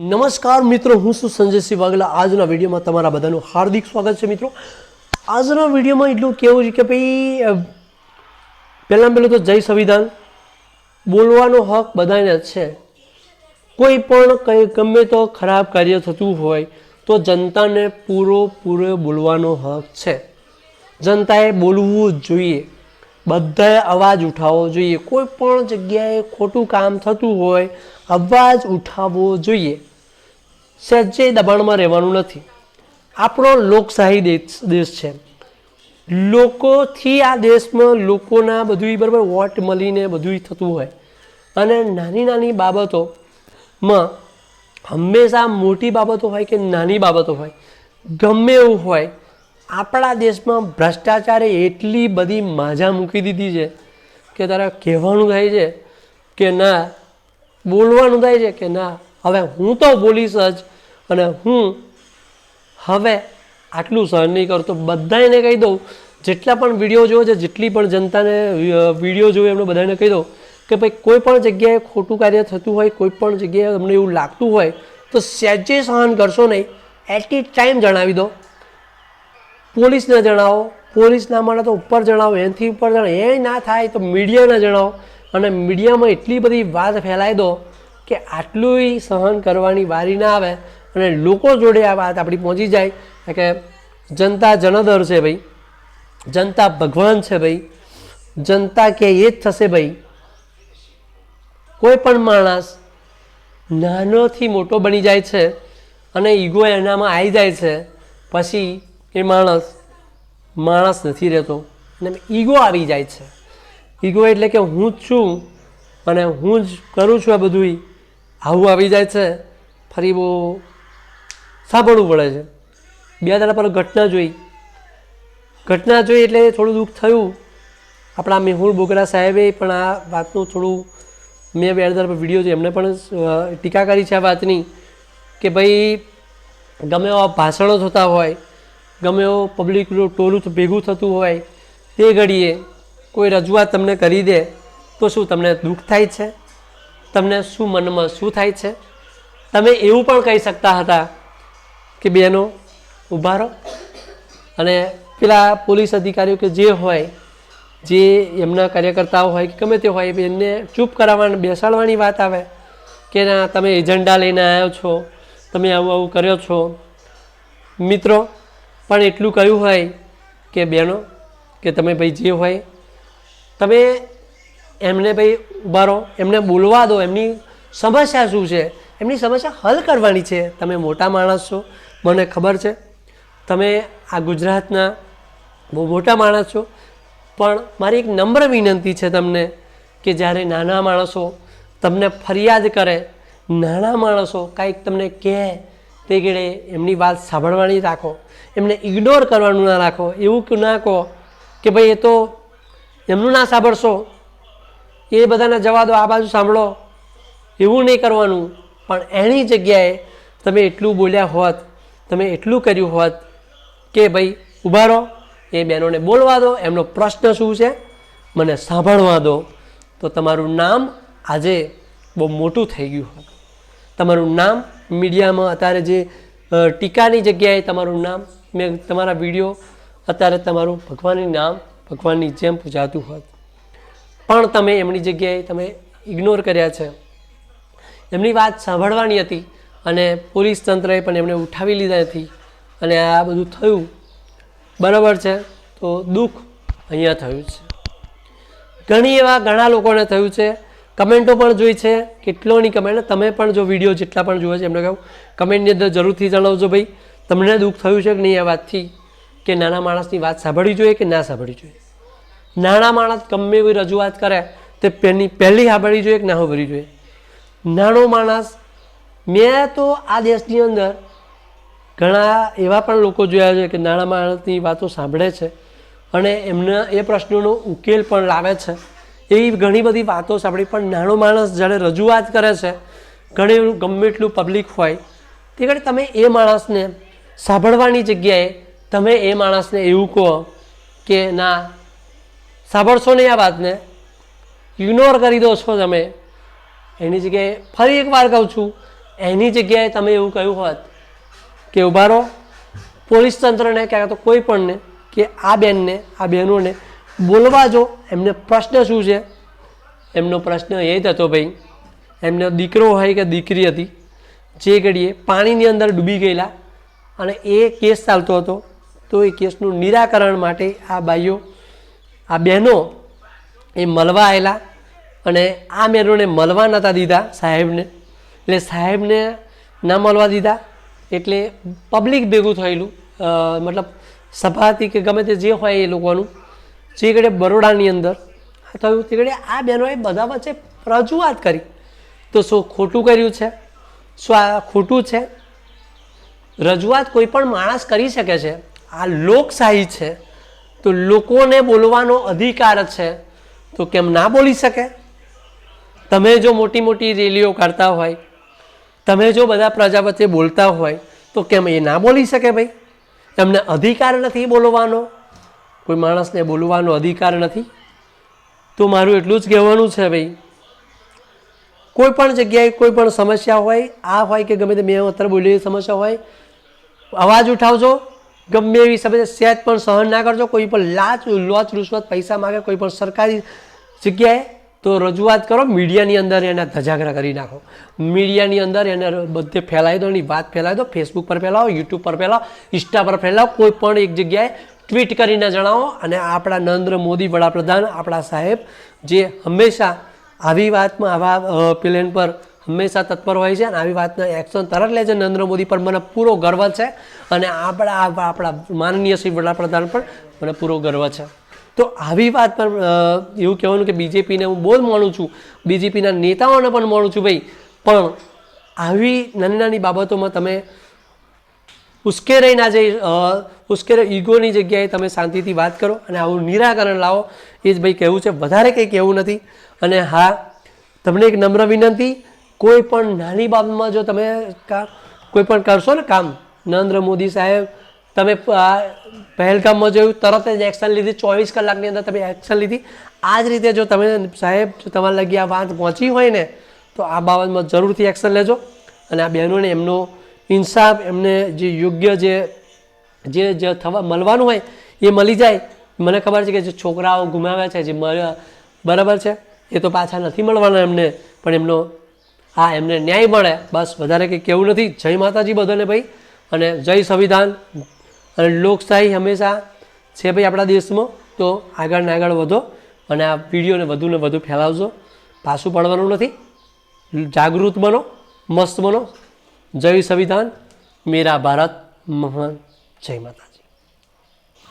નમસ્કાર મિત્રો, હું છું સંજયસિંહ વાઘેલા. આજના વિડીયોમાં તમારા બધાનું હાર્દિક સ્વાગત છે મિત્રો. આજના વિડીયોમાં એટલું કહેવું છે કે ભાઈ પહેલાં પહેલું તો જય સંવિધાન. બોલવાનો હક બધાને છે. કોઈ પણ કંઈ ગમે તો ખરાબ કાર્ય થતું હોય, તો જનતાને પૂરો પૂરો બોલવાનો હક છે. જનતાએ બોલવું જ જોઈએ. બધાએ અવાજ ઉઠાવવો જોઈએ. કોઈ પણ જગ્યાએ ખોટું કામ થતું હોય, અવાજ ઉઠાવવો જોઈએ. સહેજે દબાણમાં રહેવાનું નથી. આપણો લોકશાહી દેશ દેશ છે. લોકોથી આ દેશમાં લોકોના બધું બરાબર વોટ મળીને બધું થતું હોય. અને નાની નાની બાબતોમાં હંમેશા મોટી બાબતો હોય કે નાની બાબતો હોય. ગમે એવું હોય, આપણા દેશમાં ભ્રષ્ટાચારે એટલી બધી માજા મૂકી દીધી છે કે તારા કહેવાનું થાય છે કે ના, બોલવાનું થાય છે કે ના હવે હું તો બોલીશ જ અને હું હવે આટલું સહન નહીં કરતો બધાને કહી દઉં, જેટલા પણ વીડિયો જોવે છે, જેટલી પણ જનતાને વીડિયો જોવે એમને બધાને કહી દઉં કે ભાઈ કોઈ પણ જગ્યાએ ખોટું કાર્ય થતું હોય, કોઈ પણ જગ્યાએ તમને એવું લાગતું હોય, તો સહેજે સહન કરશો નહીં. એટ ઈ ટાઈમ જણાવી દો. પોલીસને જણાવો. પોલીસ ના મળે તો ઉપર જણાવો, એનાથી ઉપર જણાવો. એ ના થાય તો મીડિયાને જણાવો. અને મીડિયામાં એટલી બધી વાત ફેલાઈ દો કે આટલું સહન કરવાની વારી ના આવે અને લોકો જોડે આ વાત આપણી પહોંચી જાય. કે જનતા જનદર છે ભાઈ. જનતા ભગવાન છે ભાઈ. જનતા કે એ જ થશે ભાઈ. કોઈ પણ માણસ નાનોથી મોટો બની જાય છે અને ઈગો એનામાં આવી જાય છે, પછી એ માણસ માણસ નથી રહેતો અને ઈગો આવી જાય છે. ઈગો એટલે કે હું જ છું અને હું જ કરું છું આ બધું આવું આવી જાય છે, ફરી બહુ સાંભળવું પડે છે. બે દાડા પર ઘટના જોઈ. ઘટના જોઈ એટલે થોડું દુઃખ થયું. આપણા મેહુલ બોગરા સાહેબે પણ આ વાતનું થોડું મેં બે પર વીડિયો છે એમને પણ ટીકા કરી છે આ વાતની કે ભાઈ, ગમે એવા ભાષણો થતા હોય, ગમે એવો પબ્લિકનું ટોલું ભેગું થતું હોય, તે ઘડીએ કોઈ રજૂઆત તમને કરી દે, તો શું તમને દુઃખ થાય છે? તમને શું મનમાં શું થાય છે? તમે એવું પણ કહી શકતા હતા કે બેનો ઊભા રહો. અને પેલા પોલીસ અધિકારીઓ કે જે હોય, જે એમના કાર્યકર્તાઓ હોય કે ગમે તે હોય, એમને ચૂપ કરાવવાની, બેસાડવાની વાત આવે કે, ના, તમે એજન્ડા લઈને આવ્યો છો, તમે આવું આવું કર્યો છો. મિત્રો, પણ એટલું કહ્યું હોય કે, બહેનો, કે તમે ભાઈ જે હોય, તમે એમને ભાઈ ઊભા રહો એમને બોલવા દો, એમની સમસ્યા શું છે? એમની સમસ્યા હલ કરવાની છે. તમે મોટા માણસ છો, મને ખબર છે. તમે આ ગુજરાતના બહુ મોટા માણસ છો. પણ મારી એક નમ્ર વિનંતી છે તમને કે જ્યારે નાના માણસો તમને ફરિયાદ કરે, નાના માણસો કાંઈક તમને કહે, તે ગળે એમની વાત સાંભળવાની રાખો. એમને ઇગ્નોર કરવાનું ના રાખો. એવું ના કહો કે ભાઈ એ તો એમનું ના સાંભળશો. એ બધાને જવા દો આ બાજુ સાંભળો. એવું નહીં કરવાનું. પણ એની જગ્યાએ તમે એટલું બોલ્યા હોત, તમે એટલું કર્યું હોત કે ભાઈ ઊભા રહો, એ બહેનોને બોલવા દો, એમનો પ્રશ્ન શું છે? મને સાંભળવા દો. તો તમારું નામ આજે બહુ મોટું થઈ ગયું હોત. તમારું નામ મીડિયામાં અત્યારે જે ટીકાની જગ્યાએ તમારું નામ, મેં તમારા વીડિયો અત્યારે તમારું ભગવાનનું નામ, ભગવાનની જેમ પૂજાતું હોત. પણ તમે એમની જગ્યાએ તમે ઇગ્નોર કર્યા છે. એમની વાત સાંભળવાની હતી અને પોલીસ તંત્રએ પણ એમને ઉઠાવી લીધા હતી અને આ બધું થયું. બરાબર છે? તો દુઃખ અહીંયા થયું છે. ઘણી એવા ઘણા લોકોને થયું છે. કમેન્ટો પણ જોઈ છે. કેટલોની કમેન્ટ. તમે પણ જો વીડિયો જેટલા પણ જોવે છે, એમને કહું, કમેન્ટની અંદર જરૂરથી જણાવજો ભાઈ. તમને દુઃખ થયું છે કે નહીં આ વાતથી? કે નાના માણસની વાત સાંભળવી જોઈએ કે ના સાંભળવી જોઈએ? નાના માણસ ગમે એવી રજૂઆત કરે, તે પેની પહેલી સાંભળવી જોઈએ કે ના સાંભળવી જોઈએ? નાનો માણસ, મેં તો આ દેશની અંદર ઘણા એવા પણ લોકો જોયા છે કે નાના માણસની વાતો સાંભળે છે અને એમના એ પ્રશ્નોનો ઉકેલ પણ લાવે છે. એવી ઘણી બધી વાતો સાંભળી, પણ નાનો માણસ જ્યારે રજૂઆત કરે છે, ઘણી ગમે એટલું પબ્લિક હોય, તે ઘડી તમે એ માણસને સાંભળવાની જગ્યાએ તમે એ માણસને એવું કહો કે ના સાંભળશો નહીં આ વાતને. ઇગ્નોર કરી દો છો તમે. એની જગ્યાએ ફરી એકવાર કહું છું, એની જગ્યાએ તમે એવું કહ્યું હોત કે ઊભા રહો. પોલીસ તંત્રને ક્યાં તો કોઈ પણને કે આ બેનને, આ બહેનોને બોલવા જો. એમને પ્રશ્ન શું છે? એમનો પ્રશ્ન એ જ હતો ભાઈ. એમનો દીકરો હોય કે દીકરી હતી, જે ઘડીએ પાણીની અંદર ડૂબી ગયેલા અને એ કેસ ચાલતો હતો, તો એ કેસનું નિરાકરણ માટે આ ભાઈઓ આ બહેનો એ મળવા આવેલા અને આ બહેનોને મળવા નહોતા દીધા સાહેબને. એટલે સાહેબને ના મળવા દીધા, એટલે પબ્લિક ભેગું થયેલું. મતલબ સભાથી કે ગમે તે જે હોય એ લોકોનું, જે કડે બરોડાની અંદર. થયું તે કડે આ બહેનોએ બધા વચ્ચે રજૂઆત કરી. તો શું ખોટું કર્યું છે? શું આ ખોટું છે? રજૂઆત કોઈ પણ માણસ કરી શકે છે? આ લોકશાહી છે. તો લોકોને બોલવાનો અધિકાર છે. તો કેમ ના બોલી શકે? તમે જો મોટી મોટી રેલીઓ કરતા હોય, તમે જો બધા પ્રજા વચ્ચે બોલતા હોય, તો કેમ એ ના બોલી શકે ભાઈ? એમને અધિકાર નથી બોલવાનો? કોઈ માણસને બોલવાનો અધિકાર નથી? તો મારું એટલું જ કહેવાનું છે ભાઈ. કોઈ પણ જગ્યાએ કોઈ પણ સમસ્યા હોય, આ હોય કે ગમે તે મેં અત્યારે બોલી સમસ્યા હોય, અવાજ ઉઠાવજો. ગમે એવી સમય સહેજ પણ સહન ના કરજો, કોઈ પણ લાચ લોચ, રૂશ્વત, પૈસા માગે, કોઈ પણ સરકારી જગ્યાએ તો રજૂઆત કરો, મીડિયાની અંદર એને ધજાગરા કરી નાખો. મીડિયાની અંદર એને બધે ફેલાવી દો, એની વાત ફેલાવી દો ફેસબુક પર ફેલાવો યુટ્યુબ પર ફેલાવો ઇન્સ્ટા પર ફેલાવો, કોઈ પણ એક જગ્યાએ ટ્વીટ કરીને જણાવો. અને આપણા નરેન્દ્ર મોદી વડાપ્રધાન, આપણા સાહેબ, જે હંમેશા આવી વાતમાં, આવા પ્લેન પર હંમેશા તત્પર હોય છે અને આવી વાતના એક્શન તરત લે છે નરેન્દ્ર મોદી પર મને પૂરો ગર્વ છે અને આપણા આપણા માનનીય શ્રી વડાપ્રધાન પર મને પૂરો ગર્વ છે. તો આવી વાત પર એવું કહેવાનું કે બીજેપીને હું બહુ માનું છું. બીજેપીના નેતાઓને પણ માનું છું ભાઈ. પણ આવી નાની નાની બાબતોમાં તમે ઉશ્કેરાઈ ના જઈ ઉશ્કેરે ઈગોની જગ્યાએ તમે શાંતિથી વાત કરો અને આવું નિરાકરણ લાવો એ જ ભાઈ કહેવું છે. વધારે કંઈ કહેવું નથી. અને હા, તમને એક નમ્ર વિનંતી. કોઈ પણ નાની બાબતમાં જો તમે કોઈ પણ કરશો ને કામ, નરેન્દ્ર મોદી સાહેબ, તમે પહેલગામમાં જોયું, તરત જ એક્શન લીધી, ચોવીસ કલાકની અંદર તમે એક્શન લીધી. આ જ રીતે જો તમે સાહેબ, જો તમારા લગી આ વાત પહોંચી હોય ને, તો આ બાબતમાં જરૂરથી એક્શન લેજો. અને આ બહેનોને એમનો ઇન્સાફ, એમને જે યોગ્ય જે જે થવા મળવાનું હોય, એ મળી જાય. મને ખબર છે કે જે છોકરાઓ ગુમાવ્યા છે, જે બરાબર છે, એ તો પાછા નથી મળવાના એમને, પણ એમનો હા, એમને ન્યાય મળે. બસ, વધારે કંઈ કહેવું નથી. જય માતાજી બધાને ભાઈ. અને જય સંવિધાન. અને લોકશાહી હંમેશા છે ભાઈ આપણા દેશમાં. તો આગળ ને આગળ વધો અને આ વિડીયોને વધુ ને વધુ ફેલાવજો. પાછું પડવાનું નથી. જાગૃત બનો, મસ્ત બનો. જય સંવિધાન. મેરા ભારત મહાન. જય માતા